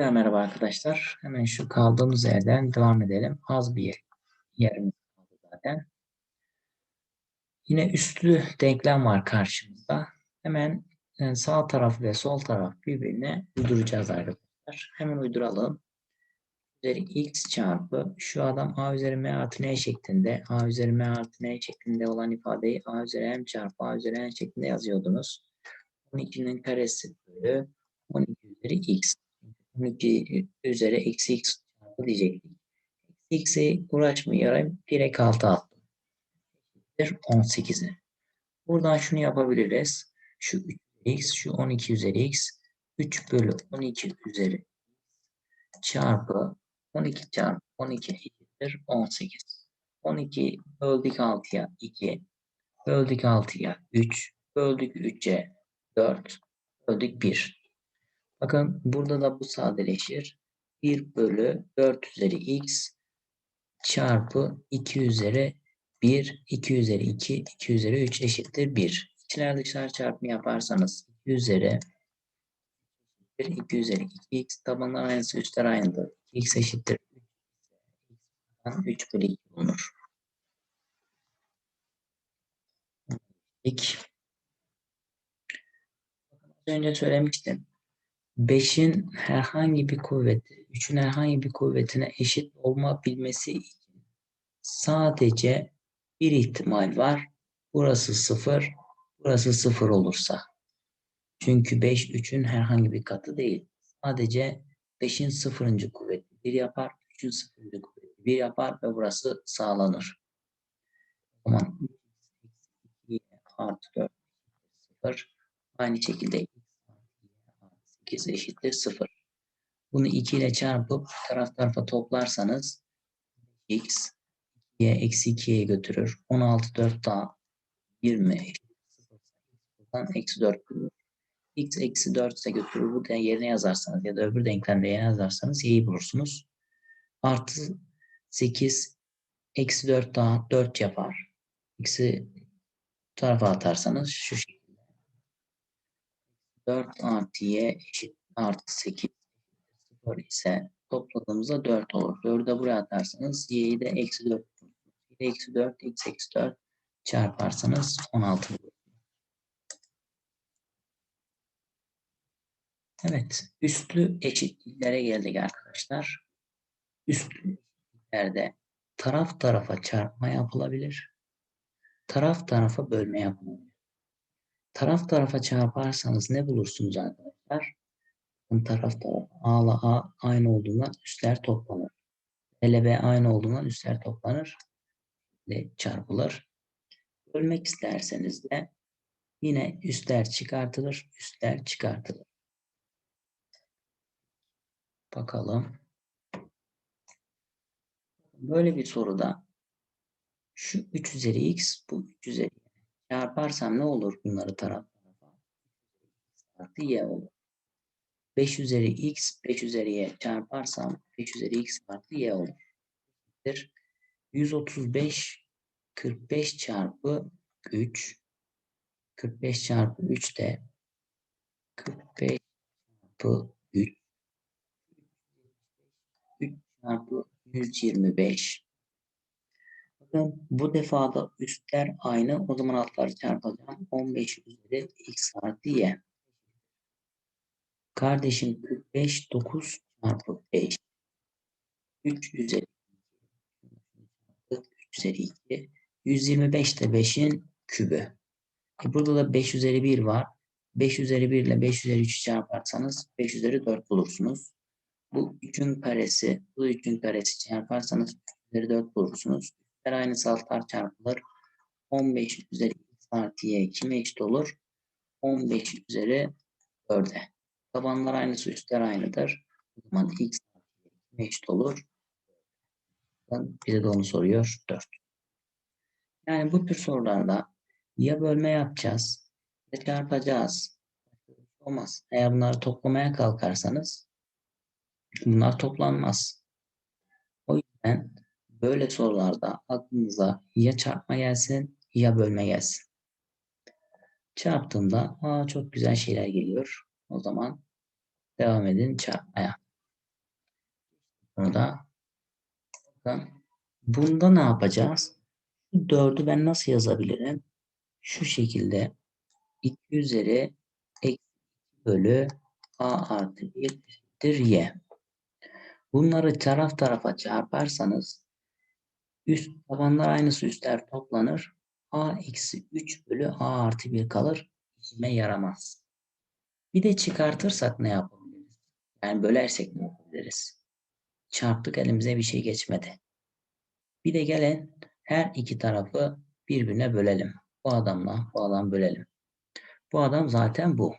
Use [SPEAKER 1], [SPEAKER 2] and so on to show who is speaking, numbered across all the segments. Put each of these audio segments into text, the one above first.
[SPEAKER 1] Tekrar merhaba arkadaşlar. Hemen şu kaldığımız yerden devam edelim. Az bir yerimiz kaldı zaten. Yine üstlü denklem var karşımızda. Hemen e, sağ taraf ve sol taraf birbirine uyduracağız arkadaşlar. Hemen uyduralım. Üzeri x çarpı şu adam a üzeri m artı n şeklinde a üzeri m artı n şeklinde olan ifadeyi a üzeri m çarpı a üzeri n şeklinde yazıyordunuz. 12'nin karesi bölü 12 üzeri x. 12 üzeri eksi x çarpı diyecektik. X'e uğraşmayayım. Direkt alta attım. 18'i. Buradan şunu yapabiliriz. Şu 3 x, şu 12 üzeri x. 3 bölü 12 üzeri çarpı 12 çarpı 12 eşittir 18. 12 böldük 6'ya 2. Böldük 6'ya 3. Böldük 3'e 4. Böldük 1. Bakın burada da bu sadeleşir. 1 bölü 4 üzeri x çarpı 2 üzeri 1, 2 üzeri 2, 2 üzeri 3 eşittir 1. İçler dışlar çarpımı yaparsanız 2 üzeri 1, 2 üzeri 2x tabanlar aynısı üstler aynıdır. x eşittir 3 bölü 2 bulunur. İlk önce söylemiştim. 5'in herhangi bir kuvveti 3'ün herhangi bir kuvvetine eşit olma bilmesi için sadece bir ihtimal var. Burası 0, burası 0 olursa. Çünkü 5 3'ün herhangi bir katı değil. Sadece 5'in 0. kuvveti 1 yapar, 3'ün 0. kuvveti 1 yapar ve burası sağlanır. O zaman 3 artı 4 0 aynı şekilde 8 eşittir 0. Bunu 2 ile çarpıp taraf tarafa toplarsanız x 2'ye eksi 2'ye götürür. 16 4 daha 20 eşittir 0. eksi 4 bulunur. x eksi 4 ise götürür. Bu yerine yazarsanız ya da öbür denklemde yerine yazarsanız y'yi bulursunuz. Artı 8 eksi 4 daha 4 yapar. x'i tarafa atarsanız şu şekilde. 4 artı y eşit artı 8 0 ise topladığımızda 4 olur. 4'ü de buraya atarsanız y'yi de eksi 4 eksi 4 x eksi 4 çarparsanız 16 olur. Evet. Üstlü eşitliklere geldik arkadaşlar. Üstlülerde taraf tarafa çarpma yapılabilir. Taraf tarafa bölme yapılabilir. Taraf tarafa çarparsanız ne bulursunuz arkadaşlar? Taraf taraf A ile A aynı olduğundan üstler toplanır. B ile B aynı olduğundan üstler toplanır. Ve çarpılır. Bölmek isterseniz de yine üstler çıkartılır. Üstler çıkartılır. Bakalım. Böyle bir soruda şu 3 üzeri x bu 3 üzeri Çarparsam ne olur bunları taraf tarafa? Artı y olur. 5 üzeri x, 5 üzeri y çarparsam 5 üzeri x artı y olur. 135 45 çarpı 3 45 çarpı 3 de 45 çarpı 3 3 çarpı 125 Bakın bu defa da üstler aynı. O zaman altları çarpacağım. 15 üzeri x artı y. Kardeşim 45 9 çarpı 5. 3 üzeri 3 üzeri 2. 125 de 5'in kübü. E burada da 5 üzeri 1 var. 5 üzeri 1 ile 5 üzeri 3 çarparsanız 5 üzeri 4 bulursunuz. Bu 3'ün karesi, bu 3'ün karesi çarparsanız 3 üzeri 4 bulursunuz. Her aynı saltlar çarpılır. 15 üzeri x artı y kime eşit olur? 15 üzeri 4'e. Tabanlar aynısı üstler aynıdır. O zaman x artı y eşit olur? Bize de onu soruyor 4. Yani bu tür sorularda ya bölme yapacağız ya çarpacağız. Olmaz. Eğer bunları toplamaya kalkarsanız bunlar toplanmaz. O yüzden Böyle sorularda aklınıza ya çarpma gelsin ya bölme gelsin. Çarptığımda Aa, çok güzel şeyler geliyor. O zaman devam edin çarpmaya. Bunu da bakın. Bunda ne yapacağız? 4'ü ben nasıl yazabilirim? Şu şekilde 2 üzeri eksi bölü a artı 1 eşittir y. Bunları taraf tarafa çarparsanız üst tabanlar aynısı üstler toplanır. a eksi 3 bölü a artı 1 kalır. İşime yaramaz. Bir de çıkartırsak ne yapabiliriz? Yani bölersek ne yapabiliriz? Çarptık elimize bir şey geçmedi. Bir de gelin her iki tarafı birbirine bölelim. Bu adamla bu adam bölelim. Bu adam zaten bu.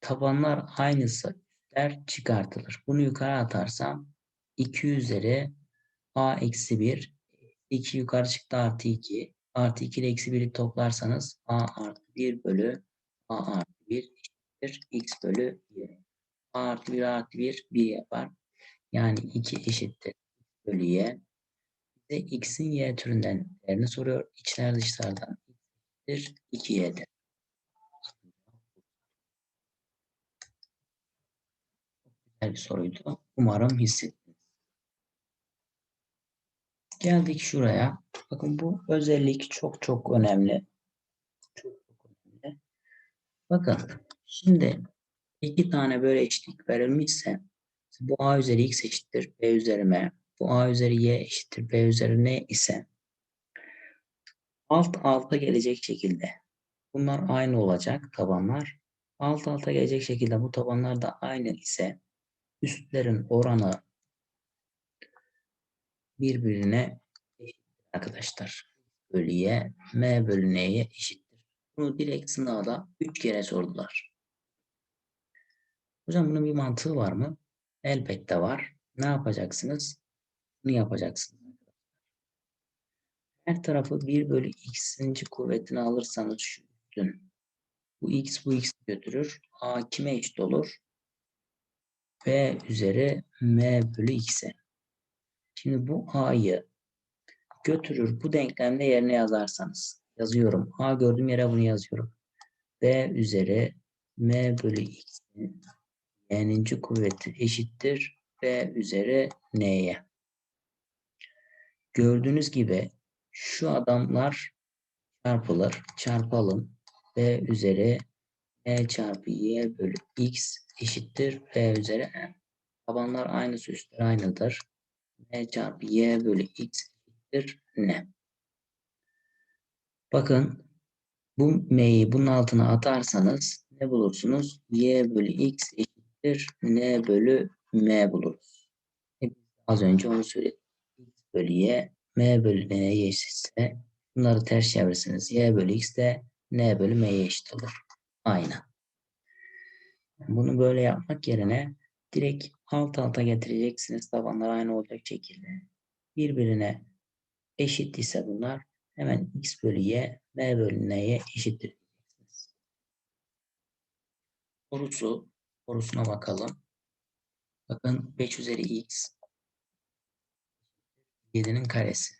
[SPEAKER 1] Tabanlar aynısı üstler çıkartılır. Bunu yukarı atarsam 2 üzeri a eksi 1 2 yukarı çıktı artı 2 artı 2 ile eksi 1'i toplarsanız a artı 1 bölü a artı 1 eşittir x bölü y. a artı 1 artı 1 1 yapar. Yani 2 eşittir bölü y. Bize x'in y türünden değerini soruyor. İçler dışlardan eşittir 2y'dir. Güzel bir soruydu. Umarım hissettiniz. Geldik şuraya. Bakın bu özellik çok çok önemli. Çok çok önemli. Bakın şimdi iki tane böyle eşitlik verilmişse bu a üzeri x eşittir b üzeri m. Bu a üzeri y eşittir b üzeri n ise alt alta gelecek şekilde bunlar aynı olacak tabanlar. Alt alta gelecek şekilde bu tabanlar da aynı ise üstlerin oranı birbirine eşittir arkadaşlar. Bölü y, m bölü n'ye eşittir. Bunu direkt sınavda 3 kere sordular. Hocam bunun bir mantığı var mı? Elbette var. Ne yapacaksınız? Bunu yapacaksınız. Her tarafı 1 bölü x'inci kuvvetini alırsanız şu üstün. Bu x bu x götürür. A kime eşit olur? B üzeri m bölü x'e. Şimdi bu a'yı götürür bu denklemde yerine yazarsanız. Yazıyorum. A gördüğüm yere bunu yazıyorum. B üzeri m bölü x'in y'ninci kuvveti eşittir. B üzeri n'ye. Gördüğünüz gibi şu adamlar çarpılır. Çarpalım. B üzeri e çarpı y bölü x eşittir b üzeri m. Tabanlar aynısı üstler aynıdır. M çarpı y bölü x eşittir n. Bakın bu m'yi bunun altına atarsanız ne bulursunuz? y bölü x eşittir n bölü m buluruz. Az önce onu söyledim. x bölü y m bölü n'ye eşitse bunları ters çevirirsiniz. y bölü x de n bölü m'ye eşit olur. Aynı. Bunu böyle yapmak yerine direkt alt alta getireceksiniz. Tabanlar aynı olacak şekilde. Birbirine eşit ise bunlar hemen x bölü y, m bölü n'ye eşittir. Sorusu, sorusuna bakalım. Bakın 5 üzeri x 7'nin karesi.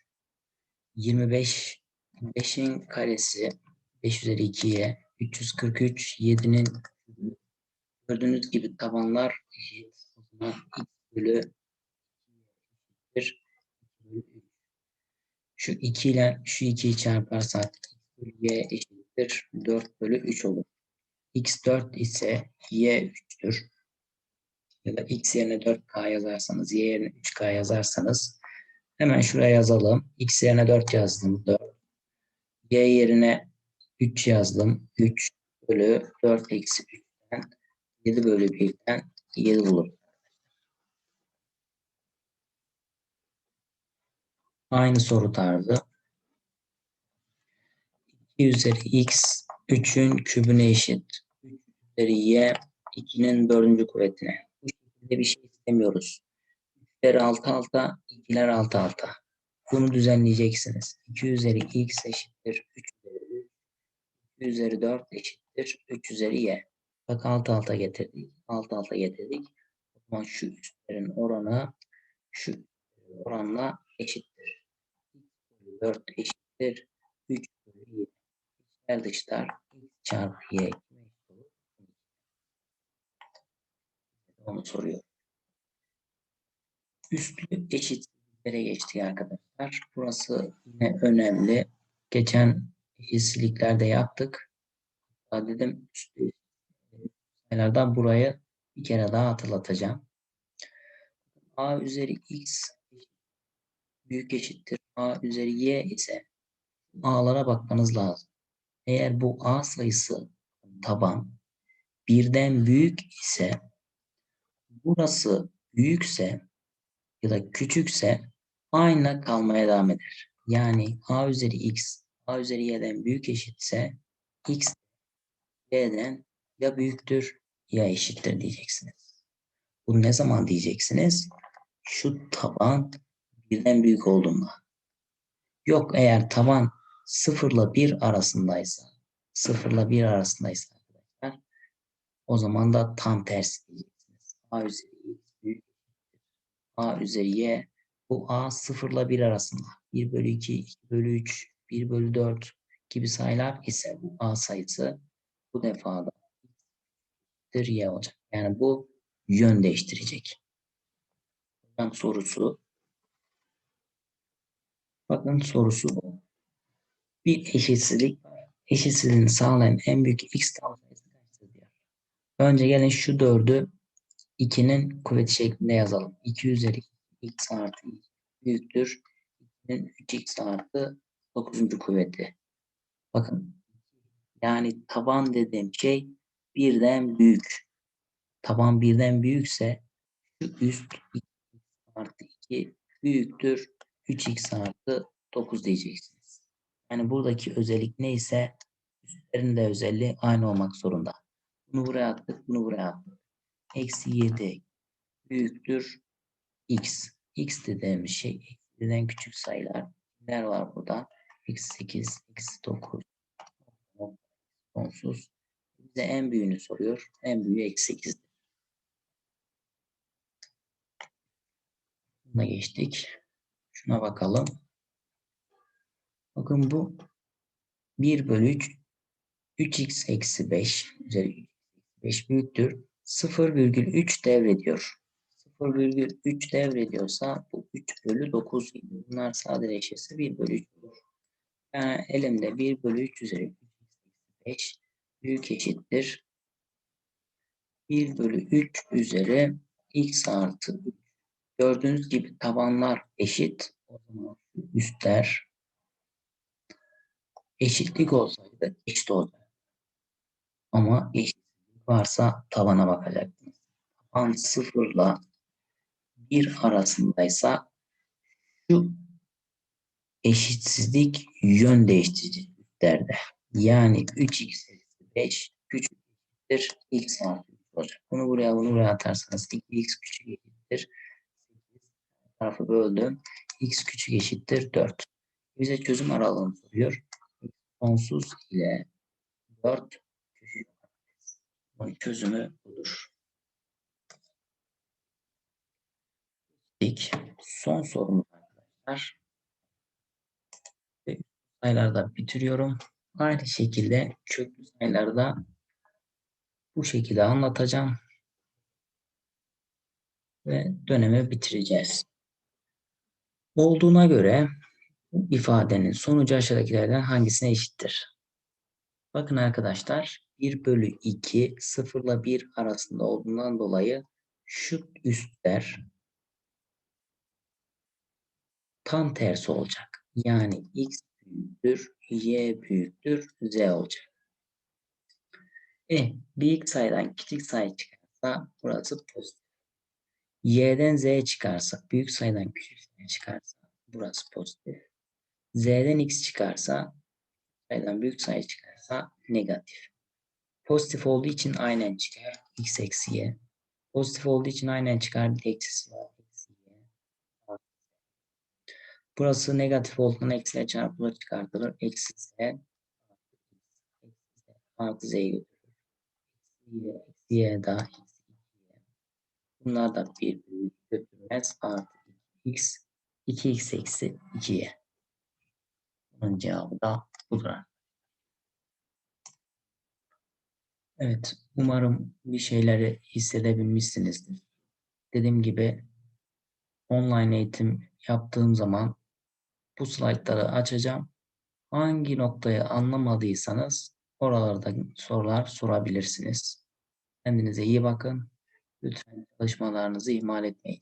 [SPEAKER 1] 25 5'in karesi 5 üzeri 2'ye 343 7'nin gördüğünüz gibi tabanlar eşit. O zaman x bölü 1 şu 2 ile şu 2'yi çarparsak y eşittir 4 bölü 3 olur. x 4 ise y 3'tür. Ya da x yerine 4k yazarsanız y yerine 3k yazarsanız hemen şuraya yazalım. x yerine 4 yazdım. 4. y yerine 3 yazdım. 3 bölü 4 eksi 3'ten 7 bölü 1'den 7 bulur. Aynı soru tarzı. 2 üzeri x 3'ün kübüne eşit. 3 üzeri y 2'nin dördüncü kuvvetine. Bu şekilde bir şey istemiyoruz. 3'ler alt alta, 2'ler alt alta. Bunu düzenleyeceksiniz. 2 üzeri x eşittir 3 üzeri 3. 2 üzeri 4 eşittir 3 üzeri y. Bak alt alta getirdik. Alt alta getirdik. O zaman şu üstlerin oranı şu oranla eşittir. 4 eşittir 3 bölü 7. İçler dışlar x çarpı y Onu soruyor. üstlü eşitsizliklere geçtik arkadaşlar. Burası yine önemli. Geçen eşitsizliklerde yaptık. Dedim üstlü sayılardan burayı bir kere daha hatırlatacağım. a üzeri x büyük eşittir a üzeri y ise a'lara bakmanız lazım. Eğer bu a sayısı taban birden büyük ise burası büyükse ya da küçükse aynı kalmaya devam eder. Yani a üzeri x a üzeri y'den büyük eşitse x y'den ya büyüktür ya eşittir diyeceksiniz. Bunu ne zaman diyeceksiniz? Şu taban birden büyük olduğunda. Yok eğer taban 0 ile 1 arasındaysa 0 ile 1 arasındaysa arkadaşlar o zaman da tam tersi diyeceksiniz. A üzeri x büyük A üzeri y bu A 0 ile 1 arasında. 1 bölü 2, 2 bölü 3, 1 bölü 4 gibi sayılar ise bu A sayısı bu defada y olacak. Yani bu yön değiştirecek. Hocam sorusu bakın sorusu bu. Bir eşitsizlik var. Eşitsizliğini sağlayan en büyük x tam sayısı kaçtır diyor. Önce gelin şu 4'ü 2'nin kuvveti şeklinde yazalım. 2 üzeri x artı büyüktür. 2'nin 3x artı 9. kuvveti. Bakın yani taban dediğim şey birden büyük. Taban birden büyükse şu üst 2 artı 2 büyüktür 3x artı 9 diyeceksiniz. Yani buradaki özellik neyse üstlerin de özelliği aynı olmak zorunda. Bunu buraya attık, bunu buraya attık. Eksi 7 büyüktür x. x dediğimiz şey eksi'den küçük sayılar. Neler var burada? Eksi 8, eksi 9, sonsuz. Bize en büyüğünü soruyor. En büyüğü eksi 8'dir. Buna geçtik. Şuna bakalım. Bakın bu 1 bölü 3 3x eksi 5 üzeri 5 büyüktür. 0,3 devrediyor. 0,3 devrediyorsa bu 3 bölü 9 gibi. Bunlar sadeleşirse 1 bölü 3 olur. Yani elimde 1 bölü 3 üzeri 5 büyük eşittir. 1 bölü 3 üzeri x artı 3. Gördüğünüz gibi tabanlar eşit. O zaman üstler eşitlik olsaydı eşit olacak. Ama eşitlik varsa tabana bakacaktınız. Taban sıfırla 1 arasındaysa şu eşitsizlik yön değiştirici üstlerde. Yani 3x eksi 5 küçüktür x artı 3 olacak. Bunu buraya bunu buraya atarsanız 2x küçük eşittir. 8 tarafı böldüm. x küçük eşittir 4. Bize çözüm aralığını soruyor. Sonsuz ile 4 küçük. Çözümü budur. Son sorumuz arkadaşlar. Sayılarda bitiriyorum. Aynı şekilde köklü sayılarda bu şekilde anlatacağım. Ve dönemi bitireceğiz. Olduğuna göre bu ifadenin sonucu aşağıdakilerden hangisine eşittir? Bakın arkadaşlar 1 bölü 2 0 ile 1 arasında olduğundan dolayı şu üstler tam tersi olacak. Yani x büyüktür, y büyüktür, z olacak. E, büyük sayıdan küçük sayı çıkarsa burası pozitif. y'den z çıkarsa, büyük sayıdan küçük sayı çıkarsa burası pozitif. z'den x çıkarsa, sayıdan büyük sayı çıkarsa negatif. Pozitif olduğu için aynen çıkar. x eksi y. Pozitif olduğu için aynen çıkar. Eksisi var. Burası negatif olduğundan eksiyle çarpılır çıkartılır. Eksi z artı z'yi götürür. Eksi y daha. Bunlar da bir götürmez. Artı x 2x eksi 2y. Bunun cevabı da budur. Evet, umarım bir şeyleri hissedebilmişsinizdir. Dediğim gibi online eğitim yaptığım zaman bu slaytları açacağım. Hangi noktayı anlamadıysanız oralarda sorular sorabilirsiniz. Kendinize iyi bakın. Lütfen çalışmalarınızı ihmal etmeyin.